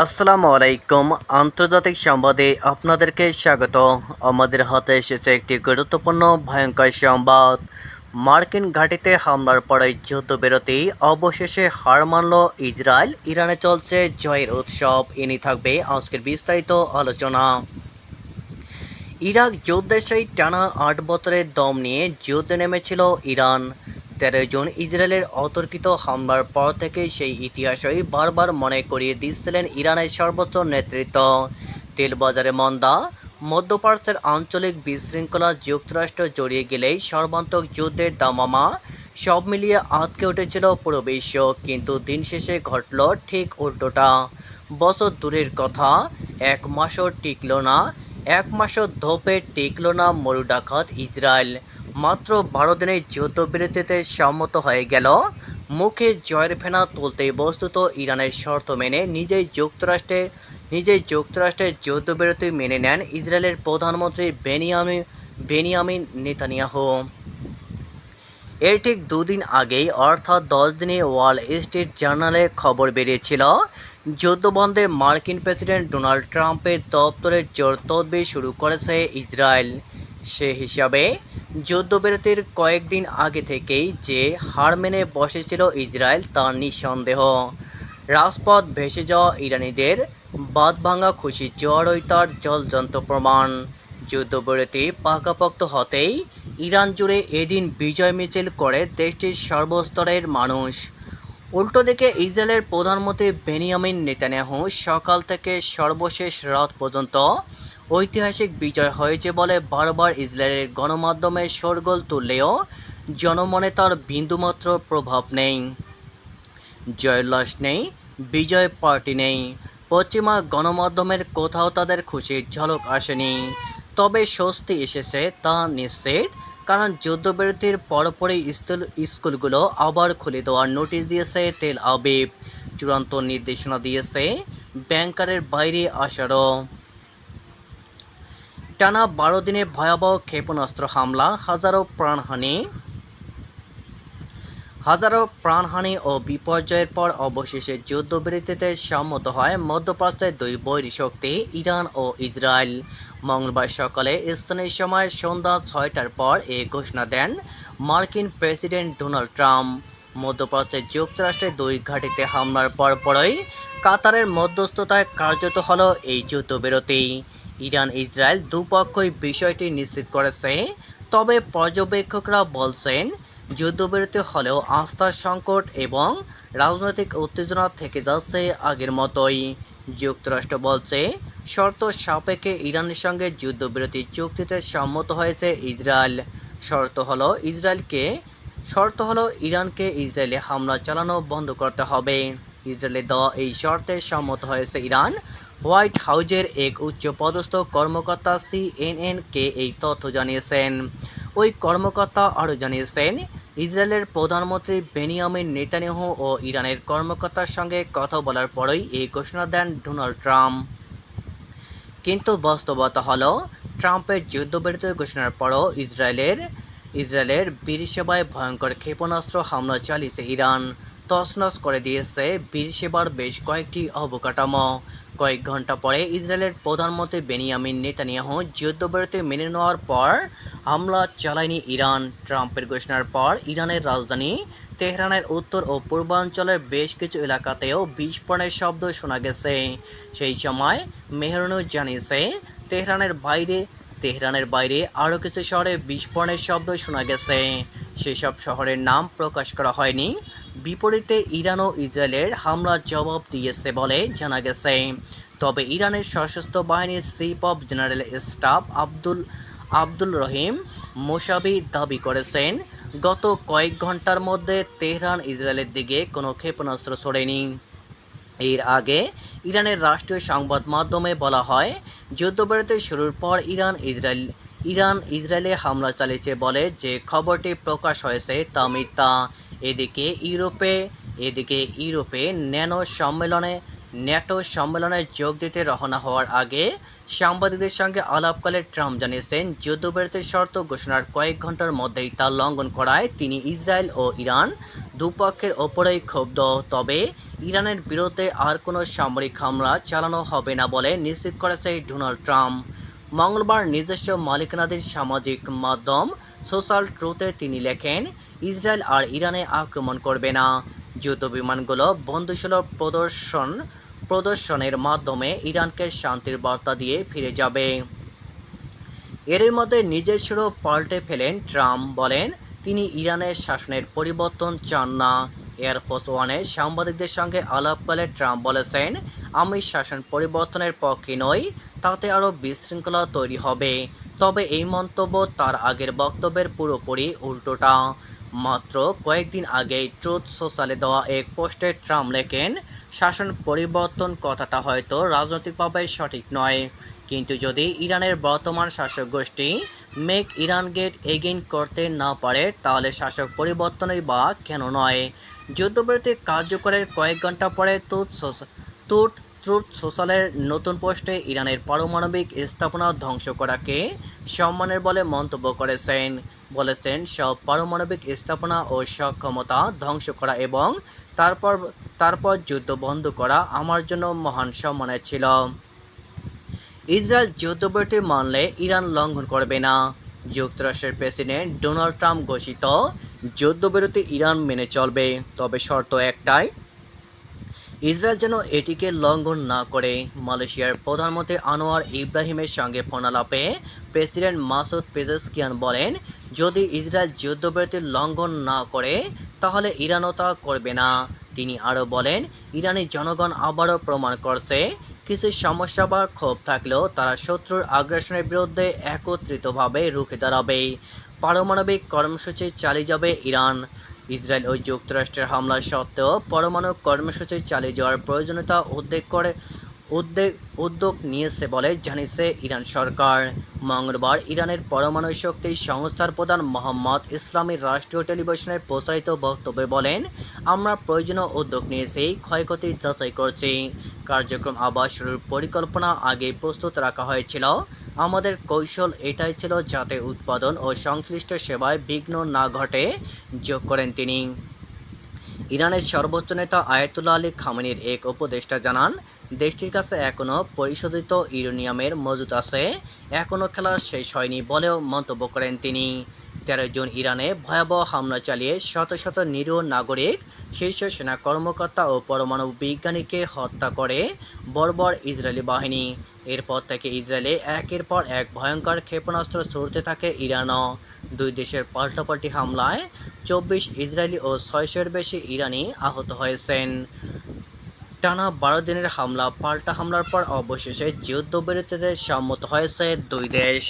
আসসালামু আলাইকুম আন্তর্জাতিক সংবাদে আপনাদেরকে স্বাগত। আমাদের হাতে এসেছে একটি গুরুত্বপূর্ণ, ভয়ঙ্কর সংবাদ। মার্কিন ঘাঁটিতে হামলার পরে যুদ্ধবিরতি, অবশেষে হার মানল ইসরায়েল। ইরানে চলছে জয়ের উৎসব। ইনি থাকবে আজকের বিস্তারিত আলোচনা। ইরাক যুদ্ধে সেই টানা আট বছরের দম নিয়ে যুদ্ধে নেমেছিল ইরান। তেরো জুন ইসরায়েলের অতর্কিত হামলার পর থেকে সেই ইতিহাসই বারবার মনে করিয়ে দিচ্ছিলেন ইরানের সর্বোচ্চ নেতৃত্ব। তেল বাজারে মন্দা, মধ্যপ্রাচ্যের আঞ্চলিক বিশৃঙ্খলা যুক্তরাষ্ট্র জড়িয়ে গেলেই সর্বান্তক যুদ্ধের দামামা, সব মিলিয়ে আটকে উঠেছিল পুরো বিশ্ব। কিন্তু দিন শেষে ঘটল ঠিক উল্টোটা। বছর দূরের কথা, এক মাসও টিকল না, এক মাসও ধোপে টিকল না মরু ডাকাত ইসরায়েল। মাত্র বারো দিনের যুদ্ধবিরতিতে সম্মত হয়ে গেল। মুখে জয়ের ফেনা তুলতেই বস্তুত ইরানের শর্ত মেনে নিজেই যুক্তরাষ্ট্রে, নিজেই যুক্তরাষ্ট্রের যুদ্ধবিরতি মেনে নেন ইসরায়েলের প্রধানমন্ত্রী বেনিয়ামি বেনিয়ামিন নেতানিয়াহু। এর ঠিক দুদিন আগেই, অর্থাৎ দশ দিনে ওয়াল স্ট্রিট জার্নালে খবর বেরিয়েছিল যুদ্ধবন্ধে মার্কিন প্রেসিডেন্ট ডোনাল্ড ট্রাম্পের দপ্তরের জোর তদবির শুরু করেছে ইসরায়েল। সে হিসাবে যুদ্ধবিরতির কয়েকদিন আগে থেকেই যে হার মেনে বসেছিল ইসরায়েল তা নিঃসন্দেহ। রাজপথ ভেসে যাওয়া ইরানিদের বাঁধভাঙা খুশি জড়ই তার জলজন্ত প্রমাণ। যুদ্ধবিরতি পাকাপোক্ত হতেই ইরান জুড়ে এদিন বিজয় মিছিল করে দেশটির সর্বস্তরের মানুষ। উল্টো দিকে ইসরায়েলের প্রধানমন্ত্রী বেনিয়ামিন নেতানিয়াহু সকাল থেকে সর্বশেষ রাত পর্যন্ত ঐতিহাসিক বিজয় হয়েছে বলে বারবার ইসরায়েলের গণমাধ্যমে শোরগোল তুললেও জনমনে তার বিন্দুমাত্র প্রভাব নেই। জয়োল্লাস নেই, বিজয় পার্টি নেই। পশ্চিমা গণমাধ্যমের কোথাও তাদের খুশির ঝলক আসেনি। তবে স্বস্তি এসেছে তা নিশ্চিত, কারণ যুদ্ধবিরতির পরপরই স্কুল, স্কুলগুলো আবার খুলে দেওয়ার নোটিশ দিয়েছে তেল আবিব। চূড়ান্ত নির্দেশনা দিয়েছে ব্যাংকারের বাইরে আসারও। টানা বারো দিনে ভয়াবহ ক্ষেপণাস্ত্র হামলা, হাজারো প্রাণহানি। হাজারো প্রাণহানি ও বিপর্যয়ের পর অবশেষে যুদ্ধবিরতিতে সম্মত হয় মধ্যপ্রাচ্যের দুই বৈরী শক্তি, ইরান ও ইসরায়েল। মঙ্গলবার সকালে স্থানীয় সময় সন্ধ্যা ছয়টার পর এ ঘোষণা দেন মার্কিন প্রেসিডেন্ট ডোনাল্ড ট্রাম্প। মধ্যপ্রাচ্যের যুক্তরাষ্ট্রের দুই ঘাঁটিতে হামলার পরপরই কাতারের মধ্যস্থতায় কার্যত হলো এই যুদ্ধবিরতি। ইরান ইসরায়েল দুপক্ষই বিষয়টি নিশ্চিত করেছে। তবে পর্যবেক্ষকরা বলছেন, যুদ্ধবিরতি হলেও আস্থার সংকট এবং রাজনৈতিক উত্তেজনা থেকে যাচ্ছে আগের মতোই। যুক্তরাষ্ট্র বলছে, শর্ত সাপেক্ষে ইরানের সঙ্গে যুদ্ধবিরতি চুক্তিতে সম্মত হয়েছে ইসরায়েল। শর্ত হলো ইসরায়েলকে, শর্ত হলো ইরানকে ইসরায়েলে হামলা চালানো বন্ধ করতে হবে। ইসরায়েলে দেওয়া এই শর্তে সম্মত হয়েছে ইরান। হোয়াইট হাউজের এক উচ্চ পদস্থ কর্মকর্তা সিএনএনকে এই তথ্য জানিয়েছেন। ওই কর্মকর্তা আরও জানিয়েছেন, ইসরায়েলের প্রধানমন্ত্রী বেনিয়ামিন নেতানিয়াহু ও ইরানের কর্মকর্তার সঙ্গে কথা বলার পরই এই ঘোষণা দেন ডোনাল্ড ট্রাম্প। কিন্তু বাস্তবতা হলো, ট্রাম্পের যুদ্ধবিরতি ঘোষণার পরও ইসরায়েলের ইসরায়েলের বীরসেবায় ভয়ঙ্কর ক্ষেপণাস্ত্র হামলা চালিয়েছে ইরান। তছনছ করে দিয়েছে। বীরসেবার বেশ কয়েকটি অবকাঠামো। কয়েক ঘণ্টা পরে ইসরায়েলের প্রধানমন্ত্রী বেনিয়ামিন নেতানিয়াহু যুদ্ধবিরতি মেনে নেওয়ার পর হামলা চালায়নি ইরান। ট্রাম্পের ঘোষণার পর ইরানের রাজধানী তেহরানের উত্তর ও পূর্বাঞ্চলের বেশ কিছু এলাকাতেও বিস্ফোরণের শব্দ শোনা গেছে। সেই সময় মেহরানুজ জানিয়েছে, তেহরানের বাইরে তেহরানের বাইরে আরও কিছু শহরে বিস্ফোরণের শব্দ শোনা গেছে। সেসব শহরের নাম প্রকাশ করা হয়নি। বিপরীতে ইরান ও ইসরায়েলের হামলার জবাব দিয়েছে বলে জানা গেছে। তবে ইরানের সশস্ত্র বাহিনীর chief of general staff Abdul Abdul Rahim Mousavi দাবি করেছেন, গত কয়েক ঘণ্টার মধ্যে তেহরান ইসরায়েলের দিকে কোনো ক্ষেপণাস্ত্র ছড়েনি এর আগে ইরানের রাষ্ট্রীয় সংবাদ মাধ্যমে বলা হয়, যুদ্ধবিরতি শুরুর পর ইরান ইসরায়েল, ইরান ইসরায়েলে হামলা চালিয়েছে বলে যে খবরটি প্রকাশ হয়েছে তা মিথ্যা। এদিকে ইউরোপে এদিকে ইউরোপে ন্যানো সম্মেলনে, ন্যাটো সম্মেলনে যোগ দিতে রওনা হওয়ার আগে সাংবাদিকদের সঙ্গে আলাপকালে ট্রাম্প জানিয়েছেন যুদ্ধবিরতির শর্ত ঘোষণার কয়েক ঘণ্টার মধ্যেই তা লঙ্ঘন করায় তিনি ইসরায়েল ও ইরান দুপক্ষের ওপরেই ক্ষুব্ধ। তবে ইরানের বিরুদ্ধে আর কোনো সামরিক হামলা চালানো হবে না বলে নিশ্চিত করেছে ডোনাল্ড ট্রাম্প। মঙ্গলবার নিজস্ব মালিকানাধীন সামাজিক মাধ্যম সোশ্যাল ট্রুথে তিনি লেখেন, ইসরায়েল আর ইরানে আক্রমণ করবে না। যুদ্ধ বিমানগুলো বন্ধুসুলভ প্রদর্শন, প্রদর্শনের মাধ্যমে ইরানকে শান্তির বার্তা দিয়ে ফিরে যাবে। এরই মধ্যে নিজের সুরও পাল্টে ফেলেন ট্রাম্প, বলেন, তিনি ইরানের শাসনের পরিবর্তন চান না। এয়ারফোর্স ওয়ানে সাংবাদিকদের সঙ্গে আলাপ আলাপকালে ট্রাম্প বলেছেন, আমি শাসন পরিবর্তনের পক্ষে নই, তাতে আরও বিশৃঙ্খলা তৈরি হবে। তবে এই মন্তব্য তার আগের বক্তব্যের পুরোপুরি উল্টোটা। মাত্র কয়েকদিন আগেই ট্রুথ সোশ্যালে দেওয়া এক পোস্টে ট্রাম্প লেখেন, শাসন পরিবর্তন কথাটা হয়তো রাজনৈতিকভাবে সঠিক নয়। কিন্তু যদি ইরানের বর্তমান শাসক গোষ্ঠী মেক ইরান গেট এগেইন করতে না পারে, তাহলে শাসক পরিবর্তনই বা কেন নয়? যুদ্ধবিরতি কার্যকরের কয়েক ঘণ্টা পরে তুত তুট ট্রুথ সোশ্যালের নতুন পোস্টে ইরানের পারমাণবিক স্থাপনা ধ্বংস করাকে সম্মানের বলে মন্তব্য করেছেন বলেছেন সব পারমাণবিক স্থাপনা ও সক্ষমতা ধ্বংস করা এবং তারপর তারপর যুদ্ধ বন্ধ করা আমার জন্য মহান সম্মানের ছিল ইসরায়েল যুদ্ধবিরতি মানলে ইরান লঙ্ঘন করবে না যুক্তরাষ্ট্রের প্রেসিডেন্ট ডোনাল্ড ট্রাম্প ঘোষিত যুদ্ধবিরতি ইরান মেনে চলবে তবে শর্ত একটাই ইসরায়েল যেন এটিকে লঙ্ঘন না করে। মালয়েশিয়ার প্রধানমন্ত্রী আনোয়ার ইব্রাহিমের সঙ্গে ফোনালাপে প্রেসিডেন্ট মাসুদ পেজেসকিয়ান বলেন, যদি ইসরায়েল যুদ্ধবিরতি লঙ্ঘন না করে, তাহলে ইরানও তা করবে না। তিনি আরও বলেন, ইরানি জনগণ আবারও প্রমাণ করছে, কিছু সমস্যা বা ক্ষোভ থাকলেও তারা শত্রুর আগ্রাসনের বিরুদ্ধে একত্রিতভাবে রুখে দাঁড়াবে। পারমাণবিক কর্মসূচি চালিয়ে যাবে ইরান। ইসরায়েল ও যুক্তরাষ্ট্রের হামলা সত্ত্বেও পরমাণু কর্মসূচি চালিয়ে যাওয়ার প্রয়োজনীয়তা উদ্বেগ করে উদ্বেগ, উদ্যোগ নিয়েছে বলে জানিয়েছে ইরান সরকার। মঙ্গলবার ইরানের পরমাণু শক্তি সংস্থার প্রধান মোহাম্মদ ইসলামী রাষ্ট্রীয় টেলিভিশনে প্রচারিত বক্তব্যে বলেন, আমরা প্রয়োজনীয় উদ্যোগ নিয়েছি, ক্ষয়ক্ষতি যাচাই করছি। কার্যক্রম আবার শুরুর পরিকল্পনা আগে প্রস্তুত রাখা হয়েছিল। আমাদের কৌশল এটাই ছিল যাতে উৎপাদন ও সংশ্লিষ্ট সেবায় বিঘ্ন না ঘটে, যোগ করেন তিনি। ইরানের সর্বোচ্চ নেতা আয়াতুল্লাহ আলী খামেনির এক উপদেষ্টা জানান, দেশটির কাছে এখনও পরিশোধিত ইউরেনিয়ামের মজুদ আছে এখনও খেলা শেষ হয়নি বলেও মন্তব্য করেন তিনি। তেরো জুন ইরানে ভয়াবহ হামলা চালিয়ে শত শত নিরীহ নাগরিক, শীর্ষ সেনা কর্মকর্তা ও পরমাণু বিজ্ঞানীকে হত্যা করে বর্বর ইসরায়েলি বাহিনী। এরপর থেকে ইসরায়েলে একের পর এক ভয়ঙ্কর ক্ষেপণাস্ত্র ছড়তে থাকে ইরানও। দুই দেশের পাল্টাপাল্টি হামলায় চব্বিশ ইসরায়েলি ও ছয়শোর বেশি ইরানি আহত হয়েছেন। টানা বারো দিনের হামলা, পাল্টা হামলার পর অবশেষে যুদ্ধবিরতিতে সম্মত হয়েছে দুই দেশ।